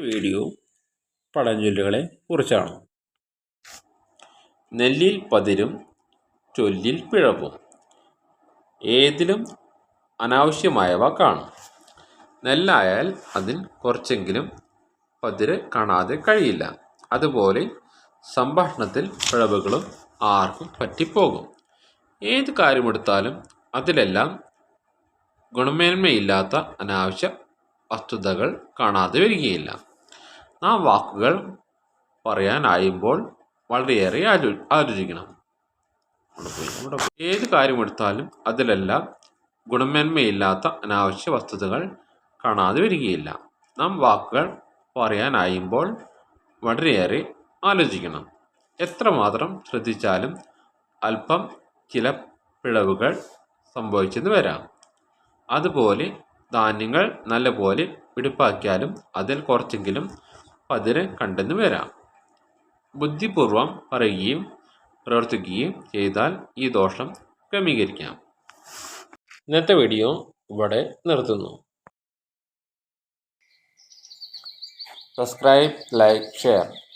Video പഴഞ്ചൊല്ലുകളെ കുറിച്ചാണ്. നെല്ലിൽ പതിരും ചൊല്ലിൽ പിഴവും. ഏതിലും അനാവശ്യമായവ കാണും. നെല്ലായാൽ അതിൽ കുറച്ചെങ്കിലും പതിര് കാണാതെ കഴിയില്ല. അതുപോലെ സംഭാഷണത്തിൽ പിഴവുകളും ആർക്കും പറ്റിപ്പോകും. ഏത് കാര്യമെടുത്താലും അതിലെല്ലാം ഗുണമേന്മയില്ലാത്ത അനാവശ്യ വസ്തുതകൾ കാണാതെ വരികയില്ല. നാം വാക്കുകൾ പറയാനായുമ്പോൾ വളരെയേറെ ആലോ ആലോചിക്കണം. ഏത് കാര്യമെടുത്താലും അതിലെല്ലാം ഗുണമേന്മയില്ലാത്ത അനാവശ്യ വസ്തുതകൾ കാണാതെ വരികയില്ല. നാം വാക്കുകൾ പറയാനായുമ്പോൾ വളരെയേറെ ആലോചിക്കണം. എത്രമാത്രം ശ്രദ്ധിച്ചാലും അല്പം ചില പിളവുകൾ സംഭവിച്ചെന്ന് വരാം. അതുപോലെ ധാന്യങ്ങൾ നല്ലപോലെ പിടിപ്പാക്കിയാലും അതിൽ കുറച്ചെങ്കിലും പതിര് കണ്ടെന്ന് വരാം. ബുദ്ധിപൂർവം പറയുകയും പ്രവർത്തിക്കുകയും ചെയ്താൽ ഈ ദോഷം ക്രമീകരിക്കാം. ഇന്നത്തെ വീഡിയോ ഇവിടെ നിർത്തുന്നു. Subscribe like share.